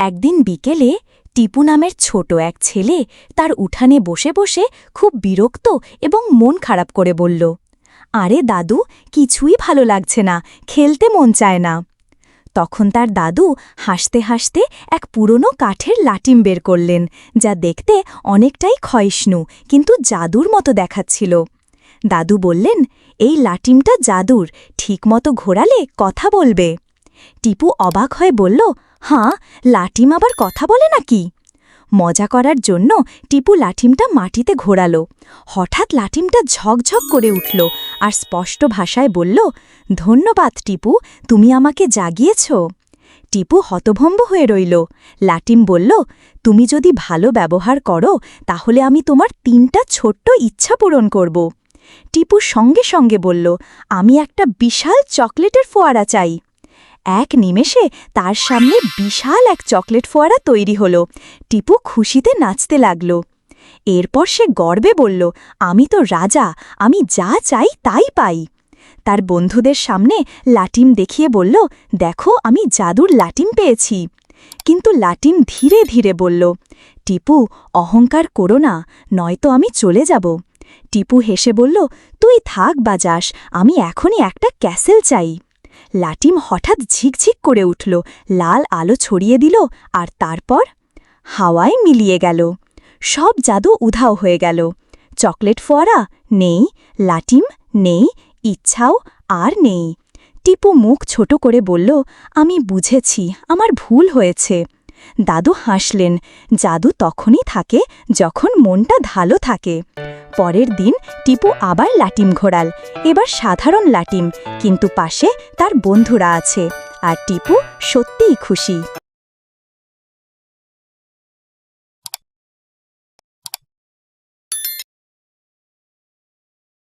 একদিন বিকেলে টিপু নামের ছোট এক ছেলে তার উঠানে বসে বসে খুব বিরক্ত এবং মন খারাপ করে বলল, আরে দাদু, কিছুই ভালো লাগছে না, খেলতে মন চায় না। তখন তার দাদু হাসতে হাসতে এক পুরনো কাঠের লাটিম বের করলেন, যা দেখতে অনেকটাই ক্ষয়িষ্ণু, কিন্তু জাদুর মতো দেখাচ্ছিল। দাদু বললেন, এই লাটিমটা জাদুর, ঠিকমতো ঘোরালে কথা বলবে। টিপু অবাক হয়ে বলল, হাঁ লাটিম আবার কথা বলে নাকি? মজা করার জন্য টিপু লাঠিমটা মাটিতে ঘোরালো। হঠাৎ লাঠিমটা ঝকঝক করে উঠল আর স্পষ্ট ভাষায় বলল, ধন্যবাদ টিপু, তুমি আমাকে জাগিয়েছ। টিপু হতভম্ব হয়ে রইল। লাটিম বলল, তুমি যদি ভালো ব্যবহার করো, তাহলে আমি তোমার তিনটা ছোট্ট ইচ্ছা পূরণ করব। টিপু সঙ্গে সঙ্গে বলল, আমি একটা বিশাল চকলেটের ফোয়ারা চাই। এক নিমেষে তার সামনে বিশাল এক চকলেট ফোয়ারা তৈরি হল। টিপু খুশিতে নাচতে লাগল। এরপর সে গর্বে বলল, আমি তো রাজা, আমি যা চাই তাই পাই। তার বন্ধুদের সামনে লাটিম দেখিয়ে বলল, দেখো, আমি জাদুর লাটিম পেয়েছি। কিন্তু লাটিম ধীরে ধীরে বলল, টিপু, অহংকার করো না, নয়তো আমি চলে যাব। টিপু হেসে বলল, তুই থাক বাজাস, আমি এখনই একটা ক্যাসেল চাই। লাটিম হঠাৎ ঝিকঝিক করে উঠল, লাল আলো ছড়িয়ে দিল, আর তারপর? হাওয়ায় মিলিয়ে গেল। সব জাদু উধাও হয়ে গেল। চকলেট ফোয়ারা? নেই। লাটিম? নেই। ইচ্ছাও? আর নেই। টিপু মুখ ছোট করে বলল, আমি বুঝেছি, আমার ভুল হয়েছে। দাদু হাসলেন, জাদু তখনই থাকে যখন মনটা ভালো থাকে। পরের দিন টিপু আবার লাটিম ঘোরাল। এবার সাধারণ লাটিম, কিন্তু পাশে তার বন্ধুরা আছে। আর টিপু সত্যিই খুশি।